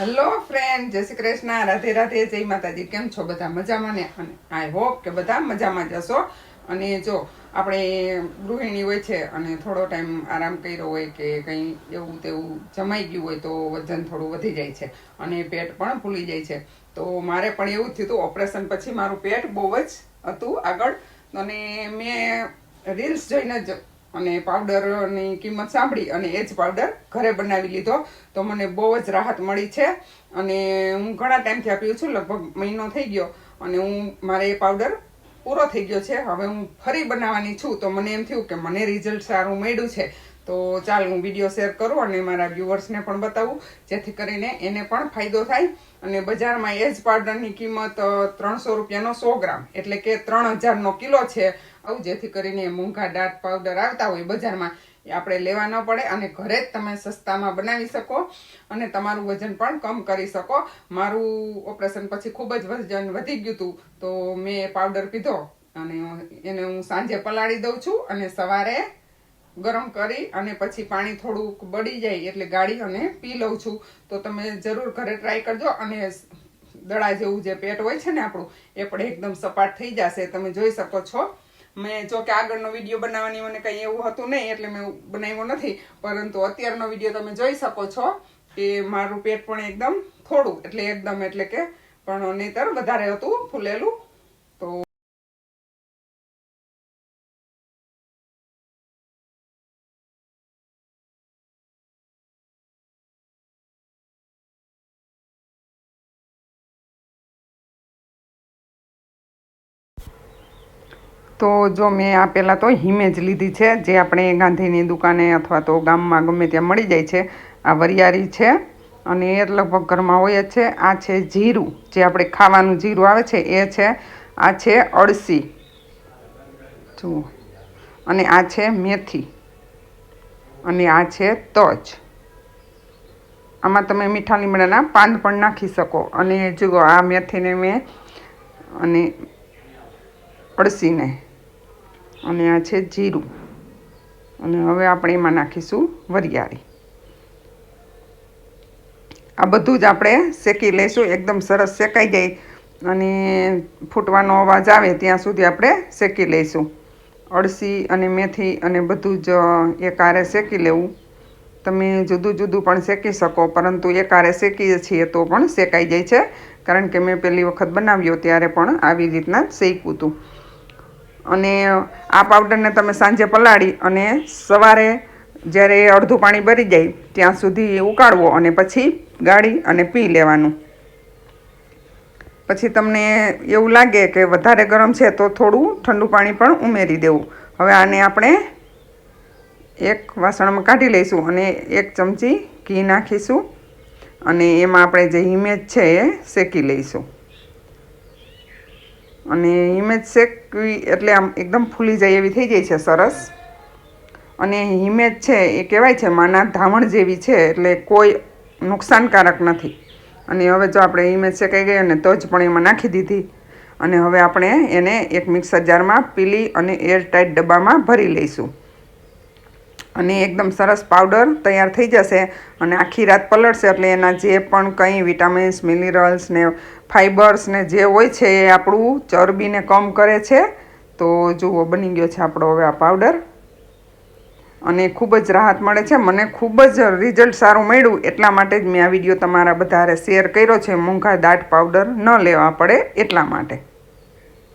Hello friend જય શ્રી કૃષ્ણ. રાધે રાધે. જય માતાજી. કેમ છો? બધા મજામાં ને? અને આઈ હોપ કે બધા મજામાં જશો અને જો, આપણે ગૃહિણી હોય છે અને થોડો ટાઈમ આરામ કર્યો હોય કે કંઈ એવું તેવું જમાઈ ગયું હોય તો વજન થોડું વધી જાય છે અને પેટ પણ ફૂલી જાય છે. તો મારે પણ એવું થયું હતું. ઓપરેશન પછી મારું પેટ બહુ જ હતું આગળ. અને મેં રીલ્સ જોઈને જ અને પાવડરની કિંમત સાંભળી અને એ જ પાવડર ઘરે બનાવી લીધો. તો મને બહુ જ રાહત મળી છે અને હું ઘણા ટાઈમથી આ છું, લગભગ મહિનો થઈ ગયો અને હું, મારે એ પાવડર પૂરો થઈ ગયો છે. હવે હું ફરી બનાવવાની છું. તો મને એમ થયું કે મને રિઝલ્ટ સારું મળ્યું છે. તો ચાલ હું વીડિયો શેર કરું અને મારા વ્યુઅર્સને પણ બતાવું, જેથી કરીને એને પણ ફાયદો થાય. અને બજારમાં એ જ પાવડરની કિંમત ત્રણસો રૂપિયાનો સો ગ્રામ. એટલે કે ત્રણ હજારનો કિલો છે. આવું જેથી કરીને મોંઘા દાટ પાવડર આવતા હોય બજારમાં એ આપણે લેવા ન પડે અને ઘરે જ તમે સસ્તામાં બનાવી શકો અને તમારું વજન પણ કમ કરી શકો. મારું ઓપરેશન પછી ખૂબ જ વજન વધી ગયું હતું, તો મેં પાવડર પીધો અને એને હું સાંજે પલાળી દઉં છું અને સવારે ગરમ કરી અને પછી પાણી થોડુંક બળી જાય એટલે ગાળી અને પી લઉં છું. તો તમે જરૂર ઘરે ટ્રાય કરજો અને દડા જેવું જે પેટ હોય છે ને આપણું, એ પણ એકદમ સપાટ થઈ જશે. તમે જોઈ શકો છો. મેં જો કે આગળનો વીડિયો બનાવવાની મને કંઈ એવું હતું નહીં, એટલે મેં બનાવ્યો નથી. પરંતુ અત્યારનો વીડિયો તમે જોઈ શકો છો કે મારું પેટ પણ એકદમ થોડું, એટલે એકદમ એટલે કે પણ નહીતર વધારે હતું ફૂલેલું. તો તો જો મેં આ પહેલાં તો હિમેજ લીધી છે, જે આપણે ગાંધીની દુકાને અથવા તો ગામમાં ગમે ત્યાં મળી જાય છે, આ વરિયાળી છે અને એ લગભગ ઘરમાં હોય જ છે. આ છે જીરું, જે આપણે ખાવાનું જીરું આવે છે, એ છે, આ છે અળસી. જુઓ. અને આ છે મેથી. અને આ છે તજ. આમાં તમે મીઠા લીમડાના પાન પણ નાખી શકો. અને જુઓ, આ મેથીને મેં અને અળસીને અને આ છે જીરું. અને હવે આપણે એમાં નાખીશું વરિયાળી. આ બધું જ આપણે શેકી લઈશું, એકદમ સરસ શેકાઈ જાય અને ફૂટવાનો અવાજ આવે ત્યાં સુધી આપણે શેકી લઈશું. અળસી અને મેથી અને બધું જ એકારે શેકી લેવું. તમે જુદું જુદું પણ શેકી શકો, પરંતુ એકારે શેકીએ છીએ તો પણ શેકાઈ જાય છે. કારણ કે મેં પહેલી વખત બનાવ્યો ત્યારે પણ આવી રીતના શેક્યું હતું. અને આ પાવડરને તમે સાંજે પલાળી અને સવારે જ્યારે અડધું પાણી ભરી જાય, ત્યાં સુધી ઉકાળવો અને પછી ગાળી અને પી લેવાનું. પછી તમને એવું લાગે કે વધારે ગરમ છે, તો થોડું ઠંડુ પાણી પણ ઉમેરી દેવું. હવે આને આપણે એક વાસણમાં કાઢી લઈશું અને એક ચમચી ઘી નાખીશું અને એમાં આપણે જે હિમેજ છે એ શેકી લઈશું. અને હિમેજ શેકવી એટલે આમ એકદમ ફૂલી જાય એવી થઈ જાય છે, સરસ. અને હિમેજ છે એ કહેવાય છે માના ધાવણ જેવી છે, એટલે કોઈ નુકસાનકારક નથી. અને હવે જો આપણે હિમેજ શેકાઈ ગઈ અને જ પણ એમાં નાખી દીધી. અને હવે આપણે એને એક મિક્સર જારમાં પીલી અને એરટાઈટ ડબ્બામાં ભરી લઈશું. અને એકદમ સરસ પાવડર તૈયાર થઈ જશે અને આખી રાત પલળશે એટલે એના જે પણ કંઈ વિટામિન્સ મિનરલ્સ ને ફાઇબર્સ ને જે હોય છે એ આપણું ચરબીને કમ કરે છે. તો જુઓ, બની ગયો છે આપણો હવે આ પાવડર અને ખૂબ જ રાહત મળે છે. મને ખૂબ જ રિઝલ્ટ સારું મળ્યું. એટલા માટે જ મેં આ વીડિયો તમારા બધા શેર કર્યો છે. મોંઘા દાટ પાવડર ન લેવા પડે એટલા માટે.